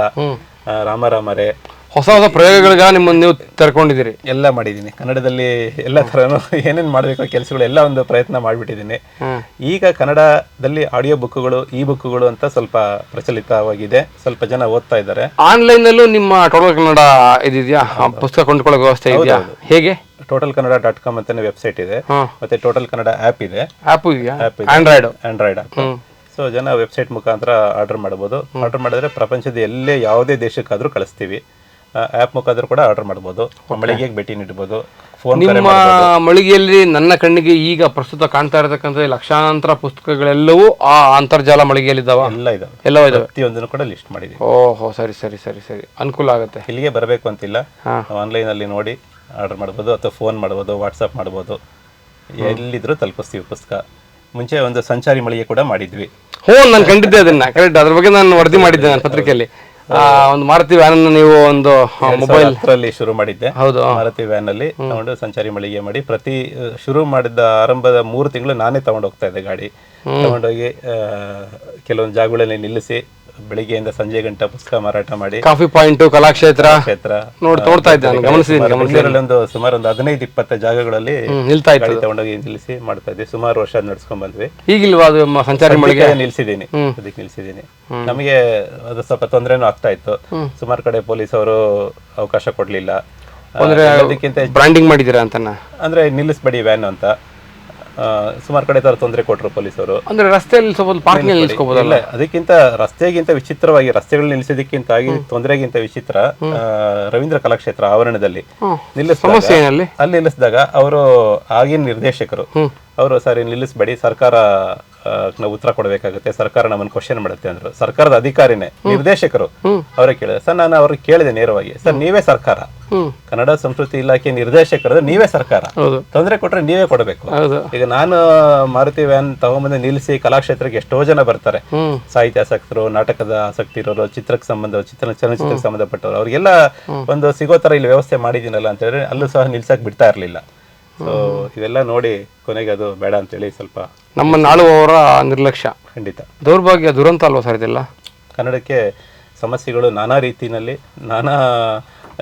ರಾಮರಾಮರೆ ಹೊಸ ಹೊಸ ಪ್ರಯೋಗಗಳಿಗ ನಿಮ್ಮನ್ನು ನೀವು ತೆರ್ಕೊಂಡಿದ್ದೀರಿ. ಎಲ್ಲ ಮಾಡಿದ್ದೀನಿ. ಕನ್ನಡದಲ್ಲಿ ಎಲ್ಲ ಥರನೂ ಏನೇನು ಮಾಡಬೇಕು ಕೆಲಸಗಳು ಎಲ್ಲ ಒಂದು ಪ್ರಯತ್ನ ಮಾಡಿಬಿಟ್ಟಿದ್ದೀನಿ. ಈಗ ಕನ್ನಡದಲ್ಲಿ ಆಡಿಯೋ ಬುಕ್ಗಳು ಇ ಬುಕ್ಗಳು ಅಂತ ಸ್ವಲ್ಪ ಪ್ರಚಲಿತವಾಗಿದೆ. ಸ್ವಲ್ಪ ಜನ ಓದ್ತಾ ಇದ್ದಾರೆ. ಆನ್ಲೈನಲ್ಲೂ ನಿಮ್ಮ ಟೋಟಲ್ ಕನ್ನಡ ಇದೆಯಾ ಪುಸ್ತಕ ಕೊಂಡ್ಕೊಳ್ಳೋ ವ್ಯವಸ್ಥೆ ಇದೆಯಾ? ಹೇಗೆ? ಟೋಟಲ್ ಕನ್ನಡ ಡಾಟ್ ಕಾಮ್ ಅಂತಾನೆ ವೆಬ್ಸೈಟ್ ಇದೆ. ಮತ್ತೆ ಟೋಟಲ್ ಕನ್ನಡ ಆ್ಯಪ್ ಇದೆ. ಆ್ಯಪು ಇದೆಯಾ. ಆಂಡ್ರಾಯ್ಡು ಆಂಡ್ರಾಯ್ಡ್ ಆ್ಯಪ್ ಸೊ ಜನ ವೆಬ್ಸೈಟ್ ಮುಖಾಂತರ ಆರ್ಡರ್ ಮಾಡ್ಬೋದು. ಆರ್ಡರ್ ಮಾಡಿದ್ರೆ ಪ್ರಪಂಚದ ಎಲ್ಲೇ ಯಾವುದೇ ದೇಶಕ್ಕಾದ್ರೂ ಕಳಿಸ್ತೀವಿ. ಆ್ಯಪ್ ಮುಖಾಂತರ ಕೂಡ ಆರ್ಡರ್ ಮಾಡ್ಬೋದು. ಮಳಿಗೆಗೆ ಭೇಟಿ ನೀಡ್ಬೋದು. ಫೋನ್ ನಿಮ್ಮ ಮಳಿಗೆಯಲ್ಲಿ ನನ್ನ ಕಣ್ಣಿಗೆ ಈಗ ಪ್ರಸ್ತುತ ಕಾಣ್ತಾ ಇರತಕ್ಕಂಥ ಲಕ್ಷಾಂತರ ಪುಸ್ತಕಗಳೆಲ್ಲವೂ ಆ ಅಂತರ್ಜಾಲ ಮಳಿಗೆಯಲ್ಲಿದ್ದಾವ? ಎಲ್ಲ ಇದಾವೆ. ಎಲ್ಲ ಇದಾವೆ. ಪ್ರತಿಯೊಂದನ್ನು ಕೂಡ ಲಿಸ್ಟ್ ಮಾಡಿದ್ದೀವಿ ಓಹೋ ಸರಿ ಸರಿ ಸರಿ ಸರಿ. ಅನುಕೂಲ ಆಗುತ್ತೆ. ಇಲ್ಲಿಗೆ ಬರಬೇಕು ಅಂತಿಲ್ಲ. ಆನ್ಲೈನಲ್ಲಿ ನೋಡಿ ಆರ್ಡರ್ ಮಾಡ್ಬೋದು ಅಥವಾ ಫೋನ್ ಮಾಡ್ಬೋದು ವಾಟ್ಸಪ್ ಮಾಡ್ಬೋದು. ಎಲ್ಲಿದ್ರೂ ತಲುಪಿಸ್ತೀವಿ ಪುಸ್ತಕ. ಮುಂಚೆ ಒಂದು ಸಂಚಾರಿ ಮಳಿಗೆ ಕೂಡ ಮಾಡಿದ್ವಿ. ಹೋ ನಾನು ಕಂಡಿದ್ದೆ ಅದನ್ನ. ಕರೆಕ್ಟ್ ಅದ್ರ ಬಗ್ಗೆ ನಾನು ವರದಿ ಮಾಡಿದ್ದೆ ನಾನು ಪತ್ರಿಕೆಯಲ್ಲಿ. ಒಂದು ಮಾರುತಿ ವ್ಯಾನ್ ನೀವು ಒಂದು ಮೊಬೈಲ್ ಅಲ್ಲಿ ಶುರು ಮಾಡಿದ್ದೆ. ಹೌದು ಮಾರುತಿ ವ್ಯಾನ್ ಅಲ್ಲಿ ತಗೊಂಡು ಸಂಚಾರಿ ಮಳಿಗೆ ಮಾಡಿ ಪ್ರತಿ ಶುರು ಮಾಡಿದ ಆರಂಭದ ಮೂರು ತಿಂಗಳು ನಾನೇ ತಗೊಂಡು ಹೋಗ್ತಾ ಇದ್ದೆ ಗಾಡಿ. ತಗೊಂಡೋಗಿ ಕೆಲವೊಂದು ಜಾಗಗಳಲ್ಲಿ ನಿಲ್ಲಿಸಿ ಬೆಳಿಗ್ಗೆಯಿಂದ ಸಂಜೆ ಗಂಟ ಪುಸ್ತಕ ಮಾರಾಟ ಮಾಡಿ. Coffee point Kalakshetra. ಕ್ಷೇತ್ರ ನೋಡ್ ನೋಡ್ತಾ ಇದ್ದೆ ಗಮನಿಸಿದ್ದೀನಿ ಒಂದು ಸುಮಾರು ಒಂದು ಹದಿನೈದು ಇಪ್ಪತ್ತು ಜಾಗಗಳಲ್ಲಿ ನಿಲ್ತಾ ಇತ್ತು. ಗಾಡಿ ತಗೊಂಡೋಗಿ ನಿಲ್ಲಿಸಿ ಮಾಡ್ತಾ ಇದ್ವಿ ಸುಮಾರು ವರ್ಷ ನಡ್ಸ್ಕೊಂಡ್ ಬಂದ್ವಿ. ಈಗಿಲ್ವಾ ಅದು ಮ- ಸಂಚಾರಿ ಮಳಿಗೆ? ಅದಕ್ಕೆ ನಿಲ್ಸಿದ್ದೀನಿ ಅದಕ್ಕೆ ನಿಲ್ಸಿದ್ದೀನಿ. ನಮಗೆ ಅದು ಸ್ವಲ್ಪ ತೊಂದರೆನೂ ಆಗ್ತಾ ಇತ್ತು. ಸುಮಾರು ಕಡೆ ಪೊಲೀಸ್ ಅವರು ಅವಕಾಶ ಕೊಡ್ಲಿಲ್ಲ. ಆ, ಅಂದ್ರೆ ಅದಕ್ಕಿಂತ ಬ್ರಾಂಡಿಂಗ್ ಮಾಡಿದ್ದೀರಾ ಅಂತನ? ಅಂದ್ರೆ ನಿಲ್ಲಿಸ್ಬೇಡಿ ವ್ಯಾನ್ ಅಂತ. ಸುಮಾರು ಕಡೆ ತರ ತೊಂದರೆ ಕೊಟ್ಟರು ಪೊಲೀಸರು ಅಂದ್ರೆ ರಸ್ತೆಯಲ್ಲಿ ಸ್ವಲ್ಪ ಪಾರ್ಕಿಂಗ್ ಅದಕ್ಕಿಂತ ರಸ್ತೆಗಿಂತ ವಿಚಿತ್ರವಾಗಿ ರಸ್ತೆಗಳು ನಿಲ್ಲಿಸೋದಕ್ಕಿಂತ ಆಗಿ ತೊಂದರೆಗಿಂತ ವಿಚಿತ್ರ ರವೀಂದ್ರ ಕಲಾಕ್ಷೇತ್ರ ಆವರಣದಲ್ಲಿ ನಿಲ್ಲಿಸಲ್ಲಿ ಸಮಸ್ಯೆ ಅಲ್ಲಿ ನಿಲ್ಲಿಸಿದಾಗ ಅವರು ಆಗಿನ ನಿರ್ದೇಶಕರು ಅವರು ಸರಿ ನಿಲ್ಲಿಸಬೇಡಿ ಸರ್ಕಾರ ನಾವು ಉತ್ತರ ಕೊಡಬೇಕಾಗುತ್ತೆ. ಸರ್ಕಾರ ನಮ್ಮನ್ನು ಕ್ವಶನ್ ಮಾಡುತ್ತೆ ಅಂದ್ರು. ಸರ್ಕಾರದ ಅಧಿಕಾರಿನೇ ನಿರ್ದೇಶಕರು ಅವರೇ ಕೇಳಿದೆ ಸರ್ ನಾನು ಅವ್ರಿಗೆ ಕೇಳಿದೆ ನೇರವಾಗಿ. ಸರ್ ನೀವೇ ಸರ್ಕಾರ. ಕನ್ನಡ ಸಂಸ್ಕೃತಿ ಇಲಾಖೆ ನಿರ್ದೇಶಕರ ನೀವೇ ಸರ್ಕಾರ. ತೊಂದರೆ ಕೊಟ್ರೆ ನೀವೇ ಕೊಡಬೇಕು. ಈಗ ನಾನು ಮಾರುತಿ ವ್ಯಾನ್ ತಗೊಂಬಂದು ನಿಲ್ಲಿಸಿ ಕಲಾಕ್ಷೇತ್ರಕ್ಕೆ ಎಷ್ಟೋ ಜನ ಬರ್ತಾರೆ. ಸಾಹಿತ್ಯ ಆಸಕ್ತರು ನಾಟಕದ ಆಸಕ್ತಿ ಇರೋರು ಚಿತ್ರಕ್ಕೆ ಸಂಬಂಧ ಚಿತ್ರ ಚಲನಚಿತ್ರಕ್ಕೆ ಸಂಬಂಧಪಟ್ಟವರು ಅವ್ರಿಗೆಲ್ಲ ಒಂದು ಸಿಗೋ ತರ ಇಲ್ಲಿ ವ್ಯವಸ್ಥೆ ಮಾಡಿದ್ದೀನಲ್ಲ ಅಂತ ಹೇಳಿದ್ರೆ ಅಲ್ಲೂ ಸಹ ನಿಲ್ಸಕ್ ಬಿಡ್ತಾ ಇರ್ಲಿಲ್ಲ. ಸೊ ಇದೆಲ್ಲ ನೋಡಿ ಕೊನೆಗೆ ಅದು ಬೇಡ ಅಂತೇಳಿ ಸ್ವಲ್ಪ ನಮ್ಮ ನಾಳುವವರ ನಿರ್ಲಕ್ಷ್ಯ. ಖಂಡಿತ. ದೌರ್ಭಾಗ್ಯ ದುರಂತ ಅಲ್ವಾ ಸರ್ ಇದೆಲ್ಲ? ಕನ್ನಡಕ್ಕೆ ಸಮಸ್ಯೆಗಳು ನಾನಾ ರೀತಿಯಲ್ಲಿ ನಾನಾ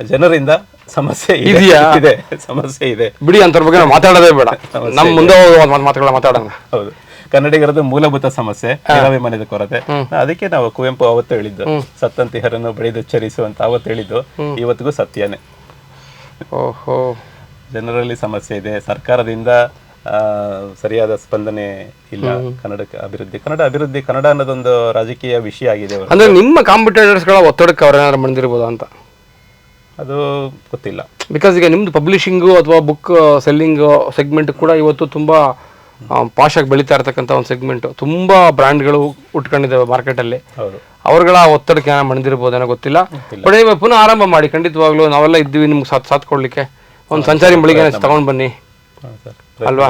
ಜನರಿಂದ ಸಮಸ್ಯೆ ಇದೆ. ಇದೆಯಾ? ಇದೆ ಸಮಸ್ಯೆ ಇದೆ. ಬಿಡಿ ಅಂತರ ಬಗ್ಗೆ ನಾವು ಮಾತಾಡೋದೇ ಬೇಡ. ನಮ್ಮ ಮುಂದೆ ಹೋಗುವ ಮಾತುಗಳ ಮಾತಾಡೋಣ. ಹೌದು. ಕನ್ನಡಿಗರದ್ದು ಮೂಲಭೂತ ಸಮಸ್ಯೆ ಮನೆದ ಕೊರತೆ. ಅದಕ್ಕೆ ನಾವು ಕುವೆಂಪು ಅವತ್ತು ಹೇಳಿದ್ದು. ಸತ್ತಂತಿಹರನ್ನು ಬೆಳೆದು ಚರಿಸು ಅಂತ ಅವತ್ತು ಹೇಳಿದ್ದು. ಇವತ್ತಿಗೂ ಸತ್ಯನೇ. ಓಹೋ. ಜನರಲ್ಲಿ ಸಮಸ್ಯೆ ಇದೆ. ಸರ್ಕಾರದಿಂದ ಸರಿಯಾದ ಸ್ಪಂದನೆ ಇಲ್ಲ. ಕನ್ನಡಕ್ಕೆ ಅಭಿವೃದ್ಧಿ ಕನ್ನಡ ಅಭಿವೃದ್ಧಿ ಕನ್ನಡ ಅನ್ನೋದೊಂದು ರಾಜಕೀಯ ವಿಷಯ ಆಗಿದೆ ಅಂದ್ರೆ ನಿಮ್ಮ ಕಾಂಪಿಟೇಟರ್ಸ್ಗಳ ಒತ್ತಡಕ್ಕೆ ಅವ್ರೇನಾದ್ರು ಬಂದಿರ್ಬೋದು ಅಂತ? ಅದು ಗೊತ್ತಿಲ್ಲ. ಬಿಕಾಸ್ ಈಗ ನಿಮ್ದು ಪಬ್ಲಿಷಿಂಗು ಅಥವಾ ಬುಕ್ ಸೆಲ್ಲಿಂಗ್ ಸೆಗ್ಮೆಂಟ್ ಕೂಡ ಇವತ್ತು ತುಂಬಾ ಪಾಶಾಗಿ ಬೆಳೀತಾ ಇರ್ತಕ್ಕಂಥ ಒಂದು ಸೆಗ್ಮೆಂಟ್ ತುಂಬಾ ಬ್ರ್ಯಾಂಡ್ಗಳು ಉಟ್ಕೊಂಡಿದ್ದಾವೆ ಮಾರ್ಕೆಟಲ್ಲಿ. ಅವ್ರಗಳ ಒತ್ತಡಕ್ಕೆ ಏನಾರ ಮಣಿದಿರ್ಬೋದೇನೋ ಗೊತ್ತಿಲ್ಲ. ಬಟ್ ಪುನಃ ಆರಂಭ ಮಾಡಿ. ಖಂಡಿತವಾಗ್ಲೂ ನಾವೆಲ್ಲ ಇದ್ದೀವಿ ನಿಮ್ಗೆ ಸಾತ್ ಸಾಥ್ ಕೊಡ್ಲಿಕ್ಕೆ. ಒಂದು ಸಂಚಾರಿ ಮಳಿಗೆ ತಗೊಂಡು ಬನ್ನಿ. ಅಲ್ವಾ?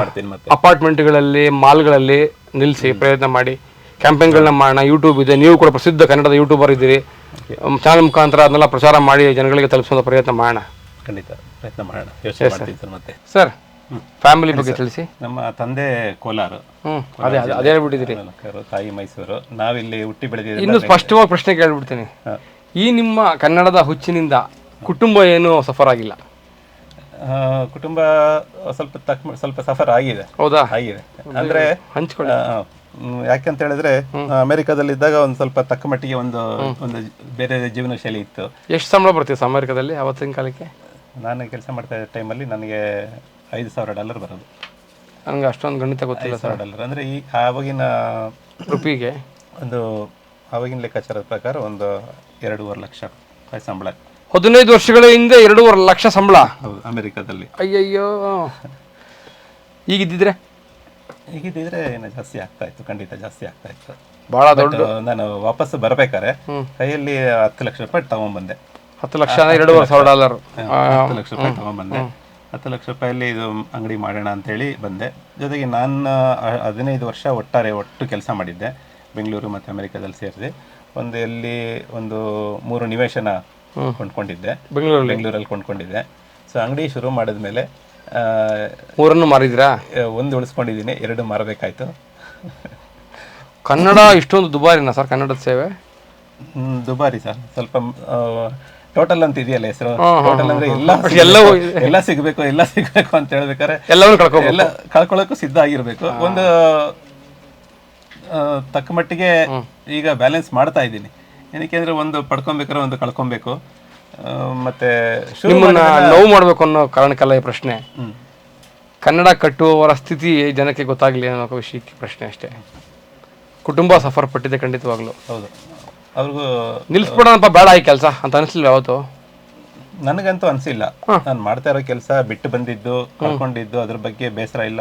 ಅಪಾರ್ಟ್ಮೆಂಟ್ಗಳಲ್ಲಿ ಮಾಲ್ಗಳಲ್ಲಿ ನಿಲ್ಲಿಸಿ ಪ್ರಯತ್ನ ಮಾಡಿ. ಕ್ಯಾಂಪೇನ್ಗಳನ್ನ ಮಾಡೋಣ. ಯೂಟ್ಯೂಬ್ ಇದೆ. ನೀವು ಕೂಡ ಪ್ರಸಿದ್ಧ ಕನ್ನಡದ ಯೂಟ್ಯೂಬರ್ ಇದ್ದೀರಿ. ಚಾನಲ್ ಮುಖಾಂತರ ಅದನ್ನೆಲ್ಲ ಪ್ರಚಾರ ಮಾಡಿ ಜನಗಳಿಗೆ ತಲುಪಿಸೋ ಪ್ರಯತ್ನ ಮಾಡೋಣ. ಖಂಡಿತ. ಪ್ರಯತ್ನ ಮಾಡೋಣ. ಯೋಚನೆ ಮಾಡ್ತೀನಿ ಸರ್ ಮತ್ತೆ. ಸರ್ ಫ್ಯಾಮಿಲಿ ಬಗ್ಗೆ ತಿಳಿಸಿ. ನಮ್ಮ ತಂದೆ ಕೋಲಾರ. ಅದೇ ಅದೇ ಹೇಳ್ಬಿಟ್ಟಿದ್ದೀರಿ. ತಾಯಿ ಮೈಸೂರು. ನಾವಿಲ್ಲಿ ಹುಟ್ಟಿ ಬೆಳೆದಿದ್ದೀವಿ ಇನ್ನು ಸ್ಪಷ್ಟವಾಗಿ ಪ್ರಶ್ನೆ ಕೇಳ್ಬಿಡ್ತೀನಿ. ಈ ನಿಮ್ಮ ಕನ್ನಡದ ಹುಚ್ಚಿನಿಂದ ಕುಟುಂಬ ಏನು ಸಫರ್ ಆಗಿಲ್ಲ. ಕುಟುಂಬ ಸ್ವಲ್ಪ ತಕ್ ಸ್ವಲ್ಪ ಸಫರ್ ಆಗಿದೆ. ಹೌದಾ? ಆಗಿದೆ. ಅಂದ್ರೆ ಹಂಚ್ಕೊಳ್ಳಿ. ಆ, ಹೇಳಿದ್ರೆ ಯಾಕಂತ ಇದ್ದಾಗ ಒಂದು ಸ್ವಲ್ಪ ತಕ್ಕ ಮಟ್ಟಿಗೆ ಒಂದು ಒಂದು ಬೇರೆ ಜೀವನ ಶೈಲಿ ಇತ್ತು. ಎಷ್ಟು ಸಂಬಳ ಬರ್ತೀವಿ ಅಮೆರಿಕದಲ್ಲಿ ಅವತ್ತಿನ ಕಾಲಕ್ಕೆ? ನಾನು ಕೆಲಸ ಮಾಡ್ತಾ ಇದ್ದ ಟೈಮಲ್ಲಿ ನನಗೆ ಐದು ಸಾವಿರ ಡಾಲರ್ ಬರೋದು. ನನಗೆ ಅಷ್ಟೊಂದು ಗಣಿತ ಗೊತ್ತಿಲ್ಲ ಸಾವಿರ ಡಾಲರ್. ಅಂದ್ರೆ ಈ ಆವಾಗಿನ ರುಪಿಗೆ? ಒಂದು ಆವಾಗಿನ ಲೆಕ್ಕಾಚಾರದ ಪ್ರಕಾರ ಒಂದು ಎರಡೂವರೆ ಲಕ್ಷ ಸಂಬಳ. ಹದಿನೈದು ವರ್ಷಗಳ ಹಿಂದೆ ಎರಡೂವರೆ ಲಕ್ಷ ಸಂಬಳ. ಹೌದು ಅಮೆರಿಕದಲ್ಲಿ. ಅಯ್ಯಯ್ಯೋ. ಈಗಿದ್ದಿದ್ರೆ? ಈಗಿದ್ದಿದ್ರೆ ಏನೋ ಜಾಸ್ತಿ ಆಗ್ತಾ ಇತ್ತು ಖಂಡಿತ ಜಾಸ್ತಿ ಆಗ್ತಾ ಇತ್ತು. ಬಹಳ ದೊಡ್ಡ ನಾನು ವಾಪಸ್ ಬರ್ಬೇಕಾದ್ರೆ ಕೈಯಲ್ಲಿ ಹತ್ತು ಲಕ್ಷ ರೂಪಾಯಿ ತಗೊಂಡ್ಬಂದೆ ಹತ್ತು ಲಕ್ಷ ಎರಡೂವರೆ ಸಾವಿರ ಡಾಲರ್ ಹತ್ತು ಲಕ್ಷ ರೂಪಾಯಿ ತಗೊಂಡ್ಬಂದೆ ಹತ್ತು ಲಕ್ಷ ರೂಪಾಯಲ್ಲಿ ಇದು ಅಂಗಡಿ ಮಾಡೋಣ ಅಂತೇಳಿ ಬಂದೆ. ಜೊತೆಗೆ ನಾನು ಹದಿನೈದು ವರ್ಷ ಒಟ್ಟಾರೆ ಒಟ್ಟು ಕೆಲಸ ಮಾಡಿದ್ದೆ. ಬೆಂಗಳೂರು ಮತ್ತು ಅಮೆರಿಕದಲ್ಲಿ ಸೇರಿದೆ. ಒಂದು ಎಲ್ಲಿ ಒಂದು ಮೂರು ನಿವೇಶನ ಕೊಂಡ್ಕೊಂಡಿದ್ದೆ. ಬೆಂಗಳೂರಲ್ಲಿ? ಬೆಂಗಳೂರಲ್ಲಿ ಕೊಂಡ್ಕೊಂಡಿದ್ದೆ. ಸೊ ಅಂಗಡಿ ಶುರು ಮಾಡಿದ್ಮೇಲೆ ಮೂರನ್ನು ಮಾರಿದ್ರಾ ಒಂದು ಉಳಿಸ್ಕೊಂಡಿದ್ದೀನಿ ಎರಡು ಮಾರಬೇಕಾಯ್ತು. ಕನ್ನಡ ಇಷ್ಟೊಂದು ದುಬಾರಿನಾ ಸರ್ ಕನ್ನಡದ ಸೇವೆ? ಹ್ಮ್, ದುಬಾರಿ ಸರ್. ಸ್ವಲ್ಪ ಟೋಟಲ್ ಅಂತ ಇದೆಯಲ್ಲ ಹೆಸರು? ಟೋಟಲ್ ಅಂದ್ರೆ ಎಲ್ಲ ಎಲ್ಲವೂ ಸಿಗ್ಬೇಕು, ಎಲ್ಲ ಸಿಗಬೇಕು ಎಲ್ಲ ಸಿಗಬೇಕು ಅಂತ ಹೇಳ್ಬೇಕಾದ್ರೆ ಎಲ್ಲಾನು ಕಳ್ಕೊಬೇಕು. ಎಲ್ಲ ಕಳ್ಕೊಳ್ಳೋಕ್ಕೂ ಸಿದ್ಧ ಆಗಿರ್ಬೇಕು. ಒಂದು ತಕ್ಕ ಮಟ್ಟಿಗೆ ಈಗ ಬ್ಯಾಲೆನ್ಸ್ ಮಾಡ್ತಾ ಇದ್ದೀನಿ. ಏನಕ್ಕೆ ಅಂದ್ರೆ ಒಂದು ಪಡ್ಕೊಬೇಕಾದ್ರೆ ಒಂದು ಕಳ್ಕೊಬೇಕು. ಮತ್ತೆ ಶುರು ನಿಮ್ಮನ್ನ ನೋವು ಮಾಡ್ಬೇಕು ಅನ್ನೋ ಕಾರಣಕ್ಕೆಲ್ಲ ಈ ಪ್ರಶ್ನೆ. ಕನ್ನಡ ಕಟ್ಟುವವರ ಸ್ಥಿತಿ ಜನಕ್ಕೆ ಗೊತ್ತಾಗಲಿ ಅನ್ನೋ ವಿಷಯಕ್ಕೆ ಪ್ರಶ್ನೆ ಅಷ್ಟೇ. ಕುಟುಂಬ ಸಫರ್ ಪಟ್ಟಿದೆ ಖಂಡಿತವಾಗ್ಲು. ಹೌದು. ಅವ್ರಿಗೂ ನಿಲ್ಸ್ಬಿಡೋಣಪ್ಪ ಬೇಡ ಈ ಕೆಲಸ ಅಂತ ಅನಿಸ್ಲಿಲ್ಲ ಯಾವತ್ತು ನನಗಂತೂ ಅನ್ಸಿಲ್ಲ. ನಾನು ಮಾಡ್ತಾ ಇರೋ ಕೆಲಸ ಬಿಟ್ಟು ಬಂದಿದ್ದು ಕಳ್ಕೊಂಡಿದ್ದು ಅದ್ರ ಬಗ್ಗೆ ಬೇಸರ ಇಲ್ಲ.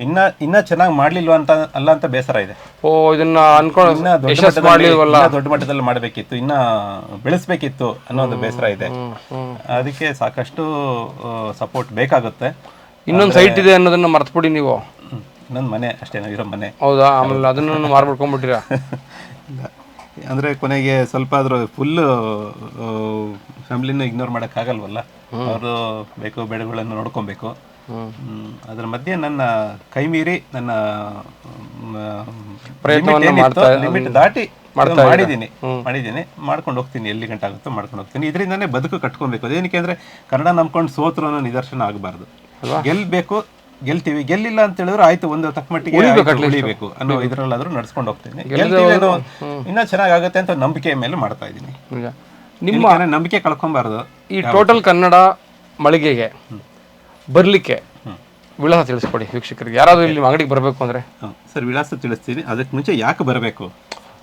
ಇನ್ನ ಇನ್ನ ಚೆನ್ನಾಗಿ ಮಾಡ್ಲಿಲ್ವ ಅಂತ ಅಲ್ಲ ಅಂತ ಬೇಸರ ಇದೆ. ಓ ಇದನ್ನ ಅನ್ಕೊಂಡು ಇನ್ನ ದೊಡ್ಡ ಮಟ್ಟದಲ್ಲಿ ಮಾಡ್ಲಿಲ್ವಲ್ಲ? ಇನ್ನ ದೊಡ್ಡ ಮಟ್ಟದಲ್ಲಿ ಮಾಡಬೇಕಿತ್ತು ಇನ್ನ ಬೆಳೆಸ್ಬೇಕಿತ್ತು ಅನ್ನೋ ಒಂದು ಬೇಸರ ಇದೆ. ಅದಕ್ಕೆ ಸಾಕಷ್ಟು ಸಪೋರ್ಟ್ ಬೇಕಾಗುತ್ತೆ. ಇನ್ನೊಂದು ಸೈಟ್ ಇದೆ ಅನ್ನೋದನ್ನ ಮರ್ತ್ಬಿಡಿ ನೀವು. ಇನ್ನೊಂದು ಮನೆ ಅಷ್ಟೇನೋ ಇರೋ ಮನೆ. ಹೌದಾ? ಆಮೇಲೆ ಅದನ್ನು ಮಾರ್ಬಿಡ್ಕೊಂಡ್ಬಿಟ್ಟಿರಾ ಇಲ್ಲ. ಅಂದ್ರೆ ಕೊನೆಗೆ ಸ್ವಲ್ಪ ಆದ್ರೂ ಫುಲ್ ಫ್ಯಾಮಿಲಿನ ಇಗ್ನೋರ್ ಆಗಲ್ವಲ್ಲ? ಅವರು ಬೇಕು ಬೆಳೆಗಳನ್ನು ನೋಡ್ಕೊಬೇಕು. ಅದ್ರ ಮಧ್ಯೆ ನನ್ನ ಕೈ ಮೀರಿ ನನ್ನ ಲಿಮಿಟ್ ದಾಟಿ ಮಾಡಿದ್ದೀನಿ. ಮಾಡಿದ್ದೀನಿ. ಮಾಡ್ಕೊಂಡು ಹೋಗ್ತೀನಿ. ಎಲ್ಲಿ ಗಂಟೆ ಆಗುತ್ತೋ ಮಾಡ್ಕೊಂಡು ಹೋಗ್ತೀನಿ. ಇದರಿಂದಾನೇ ಬದುಕು ಕಟ್ಕೊಬೇಕು. ಅದೇನಕ್ಕೆ ಅಂದ್ರೆ ಕನ್ನಡ ನಂಬ್ಕೊಂಡು ಸೋತ್ರ ನಿದರ್ಶನ ಆಗಬಾರ್ದು. ಗೆಲ್ಬೇಕು ಗೆಲ್ತೀವಿ. ಗೆಲ್ಲಿಲ್ಲ ಅಂತ ಹೇಳಿದ್ರೆ ಆಯ್ತು ಒಂದು ತಕ್ಕ ಮಟ್ಟಿಗೆ ಆಯ್ತು, ಉಳಿಬೇಕು ಅನ್ನೋ ಇದ್ರಲ್ಲಾದ್ರೂ ನಡ್ಸ್ಕೊಂಡು ಹೋಗ್ತೀನಿ. ಗೆಲ್ತೀವಿ ಅನ್ನೋ ಇನ್ನೂ ಚೆನ್ನಾಗ್ ಆಗುತ್ತೆ ಅಂತ ನಂಬಿಕೆ ಮೇಲೆ ಮಾಡ್ತಾ ಇದ್ದೀನಿ. ನಿಮ್ಮ ನಂಬಿಕೆ ಕಳ್ಕೊಬಾರ್ದು. ಈ ಟೋಟಲ್ ಕನ್ನಡ ಮಳಿಗೆಗೆ ಬರಲಿಕ್ಕೆ ವಿಳಾಸ ತಿಳಿಸ್ಕೊಡಿ ವೀಕ್ಷಕರಿಗೆ. ಯಾರಾದರೂ ಇಲ್ಲಿ ಅಂಗಡಿಗೆ ಬರಬೇಕು ಅಂದ್ರೆ. ಸರ್ ವಿಳಾಸ ತಿಳಿಸ್ತೀನಿ. ಅದಕ್ಕೆ ಮುಂಚೆ ಯಾಕೆ ಬರಬೇಕು?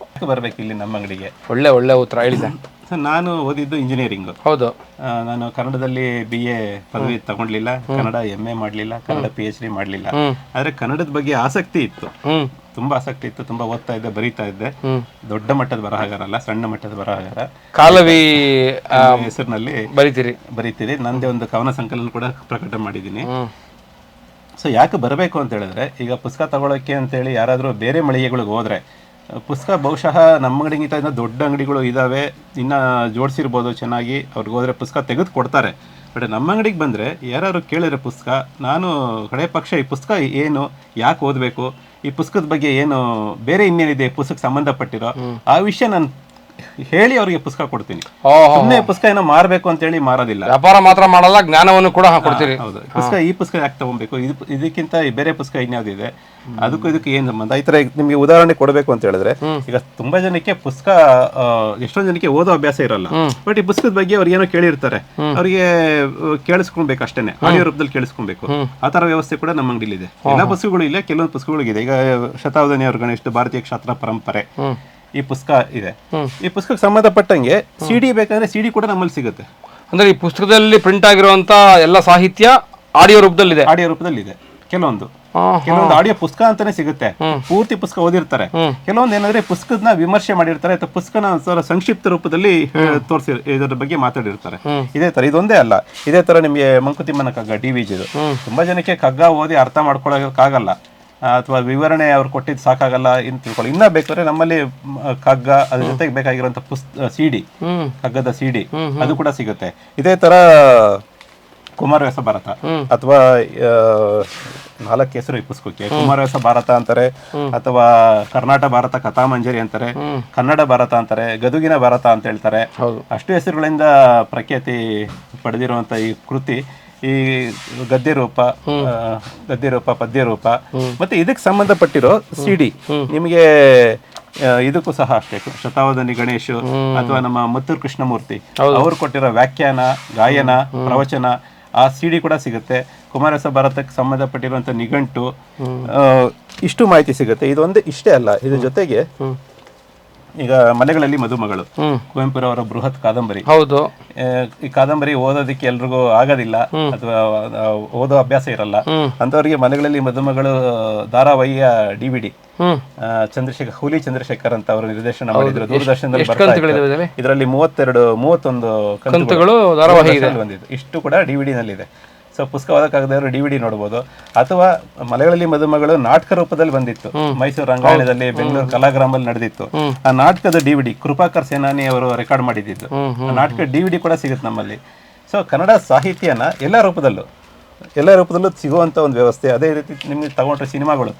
ಯಾಕೆ ಬರಬೇಕು ಇಲ್ಲಿ ನಮ್ಮ ಅಂಗಡಿಗೆ? ಒಳ್ಳೆ ಒಳ್ಳೆ ಉತ್ತರ. ಹೇಳಿ ಸರ್. ಸರ್ ನಾನು ಓದಿದ್ದು ಇಂಜಿನಿಯರಿಂಗ್ ಹೌದು. ನಾನು ಕನ್ನಡದಲ್ಲಿ ಬಿ ಎ ಪದವಿ ತಗೊಂಡ್ಲಿಲ್ಲ. ಕನ್ನಡ ಎಂ ಎ ಮಾಡಲಿಲ್ಲ. ಕನ್ನಡ ಪಿ ಎಚ್ ಡಿ ಮಾಡ್ಲಿಲ್ಲ. ಆದ್ರೆ ಕನ್ನಡದ ಬಗ್ಗೆ ಆಸಕ್ತಿ ಇತ್ತು. ತುಂಬಾ ಆಸಕ್ತಿ ಇತ್ತು. ತುಂಬಾ ಓದ್ತಾ ಇದ್ದೆ ಬರೀತಾ ಇದ್ದೆ. ದೊಡ್ಡ ಮಟ್ಟದ ಬರಹಗಾರ ಅಲ್ಲ ಸಣ್ಣ ಮಟ್ಟದ ಬರಹಗಾರ. ಕಾಲವಿ ಹೆಸರಿನಲ್ಲಿ ಬರೀತೀರಿ. ಬರೀತೀರಿ. ನಂದೇ ಒಂದು ಕವನ ಸಂಕಲನ ಕೂಡ ಪ್ರಕಟ ಮಾಡಿದ್ದೀನಿ. ಸೊ ಯಾಕೆ ಬರಬೇಕು ಅಂತ ಹೇಳಿದ್ರೆ ಈಗ ಪುಸ್ತಕ ತಗೊಳಕ್ಕೆ ಅಂತೇಳಿ ಯಾರಾದರೂ ಬೇರೆ ಮಳಿಗೆಗಳಿಗೆ ಹೋದ್ರೆ ಪುಸ್ತಕ ಬಹುಶಃ ನಮ್ಮ ಅಂಗಡಿಗಿಂತ ಇನ್ನೂ ದೊಡ್ಡ ಅಂಗಡಿಗಳು ಇದ್ದಾವೆ ಇನ್ನು ಜೋಡಿಸಿರ್ಬೋದು ಚೆನ್ನಾಗಿ. ಅವ್ರಿಗೆ ಹೋದರೆ ಪುಸ್ತಕ ತೆಗೆದು ಕೊಡ್ತಾರೆ. ಬಟ್ ನಮ್ಮ ಅಂಗಡಿಗೆ ಬಂದರೆ ಯಾರು ಕೇಳಿದ್ರೆ ಪುಸ್ತಕ ನಾನು ಕಡೆ ಪಕ್ಷ ಈ ಪುಸ್ತಕ ಏನು ಯಾಕೆ ಓದಬೇಕು ಈ ಪುಸ್ತಕದ ಬಗ್ಗೆ ಏನು ಬೇರೆ ಇನ್ನೇನಿದೆ ಪುಸ್ತಕ ಸಂಬಂಧಪಟ್ಟಿರೋ ಆ ವಿಷಯ ನಾನು ಹೇಳಿ ಅವರಿಗೆ ಪುಸ್ತಕ ಕೊಡ್ತೀನಿ. ಸುಮ್ಮನೆ ಪುಸ್ತಕ ಏನೋ ಮಾರಬೇಕು ಅಂತ ಹೇಳಿ ಮಾರೋದಿಲ್ಲ. ವ್ಯಾಪಾರ ಮಾತ್ರ ಮಾಡಲ್ಲ ಜ್ಞಾನವನ್ನು ಕೂಡ ಕೊಡ್ತೀರಿ. ಹೌದು. ಪುಸ್ತಕ ಈ ಪುಸ್ತಕ ಯಾಕೆ ತಗೊಬೇಕು? ಇದು ಇದಕ್ಕಿಂತ ಬೇರೆ ಪುಸ್ತಕ ಇನ್ಯಾವ್ದಿದೆ ಅದಕ್ಕೂ ಇದಕ್ಕೆ ಏನು ಸಂಬಂಧ? ಈ ತರ ನಿಮಗೆ ಉದಾಹರಣೆ ಕೊಡಬೇಕು ಅಂತ ಹೇಳಿದ್ರೆ ಈಗ ತುಂಬಾ ಜನಕ್ಕೆ ಪುಸ್ತಕ ಎಷ್ಟೊಂದು ಜನಕ್ಕೆ ಓದೋ ಅಭ್ಯಾಸ ಇರಲ್ಲ. ಬಟ್ ಈ ಪುಸ್ತಕದ ಬಗ್ಗೆ ಅವ್ರಿಗೆ ಏನೋ ಕೇಳಿರ್ತಾರೆ. ಅವ್ರಿಗೆ ಕೇಳಿಸ್ಕೊಳ್ಬೇಕು ಅಷ್ಟೇನೆ. ಆಡಿಯೋ ರೂಪದಲ್ಲಿ ಕೇಳಿಸ್ಕೊಬೇಕು ಆ ತರ ವ್ಯವಸ್ಥೆ ಕೂಡ ನಮ್ಮ ಅಂಗಡಿಲಿ ಇದೆ. ಎಲ್ಲ ಪುಸ್ತಕಗಳು ಇಲ್ಲ ಕೆಲವೊಂದು ಪುಸ್ತಕಗಳಿದೆ ಈಗ ಶತಾವಧಾನಿ ಅವ್ರ ಗಣೇಶ ಭಾರತೀಯ ಕ್ಷಾತ್ರ ಪರಂಪರೆ. ಈ ಪುಸ್ತಕ ಇದೆ. ಈ ಪುಸ್ತಕಕ್ಕೆ ಸಂಬಂಧಪಟ್ಟಂಗೆ ಸಿಡಿ ಬೇಕಂದ್ರೆ ಸಿಡಿ ಕೂಡ ನಮ್ಮಲ್ಲಿ ಸಿಗುತ್ತೆ. ಅಂದ್ರೆ ಈ ಪುಸ್ತಕದಲ್ಲಿ ಪ್ರಿಂಟ್ ಆಗಿರುವಂತಹ ಎಲ್ಲ ಸಾಹಿತ್ಯ ಆಡಿಯೋ ರೂಪದಲ್ಲಿದೆ. ಆಡಿಯೋ ರೂಪದಲ್ಲಿ ಇದೆ ಕೆಲವೊಂದು ಕೆಲವೊಂದು ಆಡಿಯೋ ಪುಸ್ತಕ ಅಂತಾನೆ ಸಿಗುತ್ತೆ. ಪೂರ್ತಿ ಪುಸ್ತಕ ಓದಿರ್ತಾರೆ. ಕೆಲವೊಂದು ಏನಂದ್ರೆ ಪುಸ್ತಕದ ವಿಮರ್ಶೆ ಮಾಡಿರ್ತಾರೆ ಅಥವಾ ಪುಸ್ತಕನ ಸಂಕ್ಷಿಪ್ತ ರೂಪದಲ್ಲಿ ತೋರಿಸಿ ಇದರ ಬಗ್ಗೆ ಮಾತಾಡಿರ್ತಾರೆ. ಇದೇ ತರ ಇದೊಂದೇ ಅಲ್ಲ. ಇದೇ ತರ ನಿಮಗೆ ಮಂಕುತಿಮ್ಮನ ಕಗ್ಗ ಡಿ ವಿಜಿದು ತುಂಬಾ ಜನಕ್ಕೆ ಕಗ್ಗ ಓದಿ ಅರ್ಥ ಮಾಡ್ಕೊಳ್ಳೋಕ್ಕಾಗಲ್ಲ ಅಥವಾ ವಿವರಣೆ ಅವ್ರು ಕೊಟ್ಟಿದ್ದು ಸಾಕಾಗಲ್ಲ ಇನ್ನು ತಿಳ್ಕೊಳ್ಳಿ. ಇನ್ನ ಬೇಕಾದ್ರೆ ನಮ್ಮಲ್ಲಿ ಕಗ್ಗ ಅದ್ರ ಜೊತೆಗೆ ಬೇಕಾಗಿರುವಂತ ಪುಸ್ತ ಸಿಡಿ ಕಗ್ಗದ ಸಿಡಿ ಅದು ಕೂಡ ಸಿಗುತ್ತೆ. ಇದೇ ತರ ಕುಮಾರವ್ಯಾಸ ಭಾರತ ಅಥವಾ ನಾಲ್ಕು ಹೆಸರು ಈ ಪುಸ್ತಕಕ್ಕೆ ಕುಮಾರವ್ಯಾಸ ಭಾರತ ಅಂತಾರೆ ಅಥವಾ ಕರ್ನಾಟಕ ಭಾರತ ಕಥಾಮಂಜರಿ ಅಂತಾರೆ ಕನ್ನಡ ಭಾರತ ಅಂತಾರೆ ಗದುಗಿನ ಭಾರತ ಅಂತ ಹೇಳ್ತಾರೆ. ಅಷ್ಟು ಹೆಸರುಗಳಿಂದ ಪ್ರಖ್ಯಾತಿ ಪಡೆದಿರುವಂತ ಈ ಕೃತಿ. ಈ ಗದ್ಯ ರೂಪ ಗದ್ದೆ ಗದ್ಯ ರೂಪ ಪದ್ಯ ರೂಪ ಮತ್ತೆ ಇದಕ್ಕೆ ಸಂಬಂಧಪಟ್ಟಿರೋ ಸಿಡಿ ನಿಮಗೆ ಇದಕ್ಕೂ ಸಹ ಅಷ್ಟೇ ಶತಾವಧಾನಿ ಗಣೇಶ್ ಅಥವಾ ನಮ್ಮ ಮತ್ತೂರು ಕೃಷ್ಣಮೂರ್ತಿ ಅವರು ಕೊಟ್ಟಿರೋ ವ್ಯಾಖ್ಯಾನ ಗಾಯನ ಪ್ರವಚನ ಆ ಸಿಡಿ ಕೂಡ ಸಿಗುತ್ತೆ. ಕುಮಾರಸ ಭಾರತಕ್ಕೆ ಸಂಬಂಧಪಟ್ಟಿರುವಂತ ನಿಘಂಟು ಇಷ್ಟು ಮಾಹಿತಿ ಸಿಗುತ್ತೆ. ಇದೊಂದು ಇಷ್ಟೇ ಅಲ್ಲ ಇದ್ರ ಜೊತೆಗೆ ಈಗ ಮನೆಗಳಲ್ಲಿ ಮದುಮಗಳು. ಕುವೆಂಪುರವರ ಬೃಹತ್ ಕಾದಂಬರಿ. ಹೌದು. ಈ ಕಾದಂಬರಿ ಓದೋದಕ್ಕೆ ಎಲ್ರಿಗೂ ಆಗೋದಿಲ್ಲ ಅಥವಾ ಓದೋ ಅಭ್ಯಾಸ ಇರಲ್ಲ. ಅಂತವರಿಗೆ ಮನೆಗಳಲ್ಲಿ ಮದುಮಗಳು ಧಾರಾವಾಹಿಯ D V D Chandrashekhar Huli Chandrashekhar ಅಂತ ಅವರು ನಿರ್ದೇಶನ ಮಾಡಿದ್ರು. ದೂರದರ್ಶನದಲ್ಲಿ ಬರ್ತಾ ಇದರಲ್ಲಿ? ಮೂವತ್ತೆರಡು ಮೂವತ್ತೊಂದು ಕಂತುಗಳು ಬಂದಿದ್ದು. ಇಷ್ಟು ಕೂಡ ಡಿ ವಿ ನಲ್ಲಿದೆ. ಸೊ ಪುಸ್ತಕ ಓದಕ್ಕಾಗದವರು ಡಿ ವಿ ಡಿ ನೋಡ್ಬೋದು. ಅಥವಾ ಮಲೆಗಳಲ್ಲಿ ಮದುಮಗಳು ನಾಟಕ ರೂಪದಲ್ಲಿ ಬಂದಿತ್ತು. ಮೈಸೂರು ರಂಗಾಯಣದಲ್ಲಿ ಬೆಂಗಳೂರು ಕಲಾಗ್ರಾಮಲ್ಲಿ ನಡೆದಿತ್ತು. ಆ ನಾಟಕದ D V D Kripakar Senani ಅವರು ರೆಕಾರ್ಡ್ ಮಾಡಿದ್ದು ಆ ನಾಟಕ ಡಿ ವಿ ಡಿ ಕೂಡ ಸಿಗುತ್ತೆ ನಮ್ಮಲ್ಲಿ. ಸೊ ಕನ್ನಡ ಸಾಹಿತ್ಯನ ಎಲ್ಲ ರೂಪದಲ್ಲೂ ಎಲ್ಲ ರೂಪದಲ್ಲೂ ಸಿಗುವಂತ ಒಂದು ವ್ಯವಸ್ಥೆ. ಅದೇ ರೀತಿ ನಿಮ್ಗೆ ತಗೊಂಡ್ರೆ ಸಿನಿಮಾಗಳು.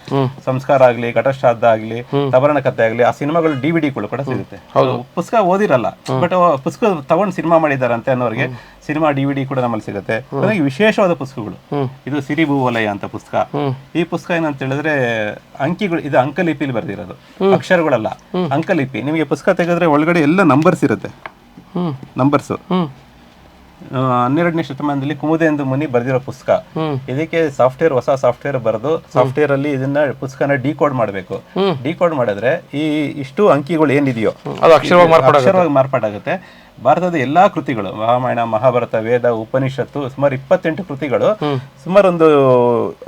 ಸಂಸ್ಕಾರ ಆಗ್ಲಿ ಘಟಶ್ರಾದ್ದ ಆಗ್ಲಿ ತವರಣ ಕಥೆ ಆಗ್ಲಿ ಆ ಸಿನಿಮಾಗಳು ಡಿ ಡಿಗಳು ಕೂಡ ಸಿಗುತ್ತೆ. ಪುಸ್ತಕ ಓದಿರಲ್ಲ. ಬಟ್ ಪುಸ್ತಕ ತಗೊಂಡು ಸಿನಿಮಾ ಮಾಡಿದಾರಂತೆ ಅನ್ನೋರಿಗೆ ಸಿನಿಮಾ ಡಿ ಡಿ ಕೂಡ ನಮ್ಮಲ್ಲಿ ಸಿಗುತ್ತೆ. ನನಗೆ ವಿಶೇಷವಾದ ಪುಸ್ತಕಗಳು. ಇದು ಸಿರಿ ವಲಯ ಅಂತ ಪುಸ್ತಕ. ಈ ಪುಸ್ತಕ ಏನಂತ ಹೇಳಿದ್ರೆ ಅಂಕಿಗಳು ಇದು ಅಂಕಲಿಪಿಲಿ ಬರೆದಿರೋದು. ಅಕ್ಷರಗಳಲ್ಲ. ಅಂಕಲಿಪಿ. ನಿಮಗೆ ಪುಸ್ತಕ ತೆಗೆದ್ರೆ ಒಳಗಡೆ ಎಲ್ಲ ನಂಬರ್ಸ್ ಇರುತ್ತೆ. ನಂಬರ್ಸ್ ಹನ್ನೆರಡನೇ ಶತಮಾನದಲ್ಲಿ ಕುಮುದೆಂದು ಮುನಿ ಬರೆದಿರೋ ಪುಸ್ತಕ. ಇದಕ್ಕೆ ಸಾಫ್ಟ್ವೇರ್ ಹೊಸ ಸಾಫ್ಟ್ವೇರ್ ಬರೆದು ಸಾಫ್ಟ್ವೇರ್ ಅಲ್ಲಿ ಇದನ್ನ ಪುಸ್ತಕನ ಡಿಕೋಡ್ ಮಾಡಬೇಕು. ಡಿಕೋಡ್ ಮಾಡಿದ್ರೆ ಈ ಇಷ್ಟು ಅಂಕಿಗಳು ಏನಿದೆಯೋ ಅಕ್ಷರವಾಗಿ ಮಾರ್ಪಾಡ ಮಾರ್ಪಾಡಾಗುತ್ತೆ. ಭಾರತದ ಎಲ್ಲಾ ಕೃತಿಗಳು ರಾಮಾಯಣ ಮಹಾಭಾರತ ವೇದ ಉಪನಿಷತ್ತು ಸುಮಾರು ಇಪ್ಪತ್ತೆಂಟು ಕೃತಿಗಳು ಸುಮಾರು ಒಂದು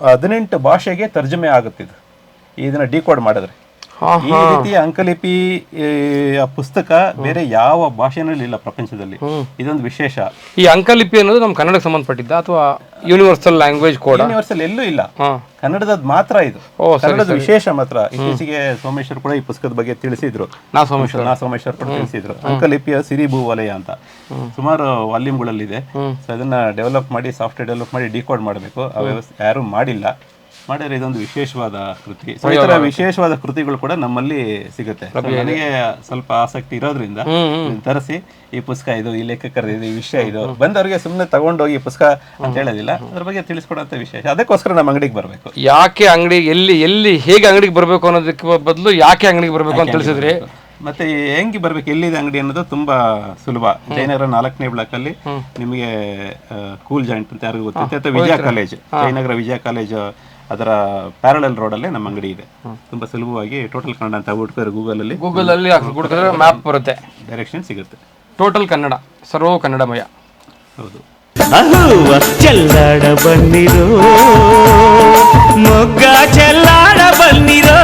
ಹದಿನೆಂಟು ಭಾಷೆಗೆ ತರ್ಜುಮೆ ಆಗುತ್ತಿದ್ದು. ಇದನ್ನ ಡಿಕೋಡ್ ಮಾಡಿದ್ರೆ. ಈ ರೀತಿಯ ಅಂಕಲಿಪಿ ಪುಸ್ತಕ ಬೇರೆ ಯಾವ ಭಾಷೆನಲ್ಲಿ ಇಲ್ಲ ಪ್ರಪಂಚದಲ್ಲಿ. ಇದೊಂದು ವಿಶೇಷ. ಈ ಅಂಕಲಿಪಿ ಅನ್ನೋದು ನಮ್ಮ ಕನ್ನಡಕ್ಕೆ ಸಂಬಂಧಪಟ್ಟಿದ್ದ ಅಥವಾ ಯೂನಿವರ್ಸಲ್ ಲ್ಯಾಂಗ್ವೇಜ್ ಕೋಡ್? ಯೂನಿವರ್ಸಲ್ ಎಲ್ಲೂ ಇಲ್ಲ. ಕನ್ನಡದ ಮಾತ್ರ ಇದು. ಕನ್ನಡದ ವಿಶೇಷ ಮಾತ್ರ. ಇತ್ತೀಚೆಗೆ ಸೋಮೇಶ್ವರ್ ಕೂಡ ಈ ಪುಸ್ತಕದ ಬಗ್ಗೆ ತಿಳಿಸಿದ್ರು. ನಾ ಸೋಮೇಶ್ವರ. ನಾ ಸೋಮೇಶ್ವರ್ ಕೂಡ ತಿಳಿಸಿದ್ರು. ಅಂಕಲಿಪಿಯ ಸಿರಿಭೂ ವಲಯ ಅಂತ. ಸುಮಾರು ವಾಲ್ಯೂಮ್ಗಳಲ್ಲಿದೆ. ಸೊ ಅದನ್ನ ಡೆವಲಪ್ ಮಾಡಿ ಸಾಫ್ಟ್ವೇರ್ ಡೆವಲಪ್ ಮಾಡಿ ಡಿಕೋಡ್ ಮಾಡಬೇಕು. ಆ ವ್ಯವಸ್ಥೆ ಯಾರು ಮಾಡಿಲ್ಲ. ಮಾಡಿದ್ರೆ ಇದೊಂದು ವಿಶೇಷವಾದ ಕೃತಿ. ಸೊ ಈ ತರ ವಿಶೇಷವಾದ ಕೃತಿಗಳು ಕೂಡ ನಮ್ಮಲ್ಲಿ ಸಿಗುತ್ತೆ. So ನನಗೆ ಸ್ವಲ್ಪ ಆಸಕ್ತಿ ಇರೋದ್ರಿಂದ ತರಿಸಿ ಈ ಪುಸ್ತಕ ಇದು ಈ ಲೇಖಕರ ಇದು ಈ ವಿಷಯ ಇದು. ಬಂದವರಿಗೆ ಸುಮ್ಮನೆ ತಗೊಂಡೋಗಿ ಈ ಪುಸ್ತಕ ಅಂತ ಹೇಳೋದಿಲ್ಲ. ಅದ್ರ ಬಗ್ಗೆ ತಿಳಿಸ್ಕೊಡೋಂಥ ವಿಶೇಷ. ಅದಕ್ಕೋಸ್ಕರ ನಮ್ಮ ಅಂಗಡಿಗೆ ಬರಬೇಕು. ಯಾಕೆ ಅಂಗಡಿ ಎಲ್ಲಿ ಎಲ್ಲಿ ಹೇಗೆ ಅಂಗಡಿಗೆ ಬರಬೇಕು ಅನ್ನೋದಕ್ಕೆ ಬದಲು ಯಾಕೆ ಅಂಗಡಿಗೆ ಬರಬೇಕು ಅಂತ ತಿಳಿಸಿದ್ರಿ? ಮತ್ತೆ ಹೆಂಗೆ ಬರ್ಬೇಕು ಎಲ್ಲಿದೆ ಅಂಗಡಿ ಅನ್ನೋದು ತುಂಬಾ ಸುಲಭ. ಜಯನಗರ ನಾಲ್ಕನೇ ಬ್ಲಾಕ್ ಅಲ್ಲಿ ನಿಮಗೆ ಕೂಲ್ ಜಾಯಿಂಟ್ ಅಂತ ಯಾರಿಗೂ ಗೊತ್ತಿರುತ್ತೆ ಅಥವಾ ವಿಜಯ ಕಾಲೇಜ್ ಜಯನಗರ ವಿಜಯ ಕಾಲೇಜ್ ಅದರ ಪ್ಯಾರಲಲ್ ರೋಡಲ್ಲೇ ನಮ್ಮ ಅಂಗಡಿ ಇದೆ. ತುಂಬಾ ಸುಲಭವಾಗಿ ಟೋಟಲ್ ಕನ್ನಡ ಅಂತ ಹುಡುಕಿದ್ರೆ ಗೂಗಲಲ್ಲಿ ಗೂಗಲಲ್ಲಿ ಹುಡುಕಿದ್ರೆ ಮ್ಯಾಪ್ ಬರುತ್ತೆ. ಡೈರೆಕ್ಷನ್ ಸಿಗುತ್ತೆ. ಟೋಟಲ್ ಕನ್ನಡ ಸರ್ವ ಕನ್ನಡಮಯ. ಹೌದು. ಚೆಲ್ಲಾಡ ಬನ್ನಿರೋ ಮೊಗ್ಗ ಚೆಲ್ಲಾಡ ಬನ್ನಿರೋ.